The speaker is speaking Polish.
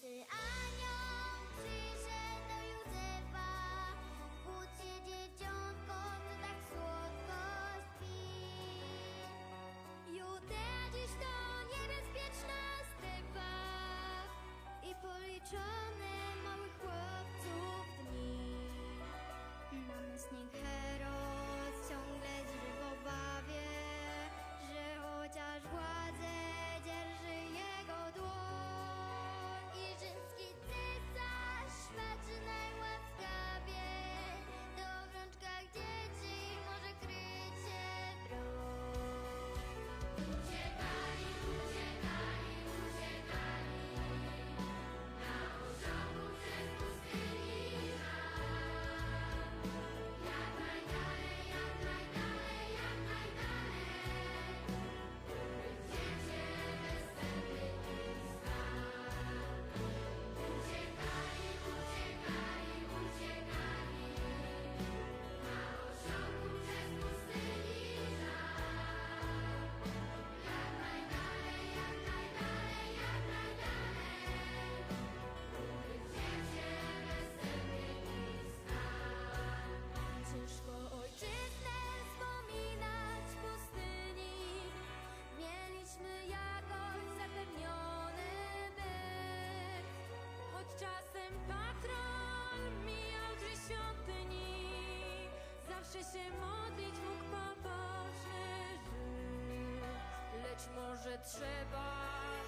Czy anioł przyszedł do Józefa? Budź się dzieciątko, co tak słodko śpi. Jutra dziś to niebezpieczna strefa i policzone małych chłopców dni. Mamy z się modlić, Bóg Pan Boże, żyć. Lecz może trzeba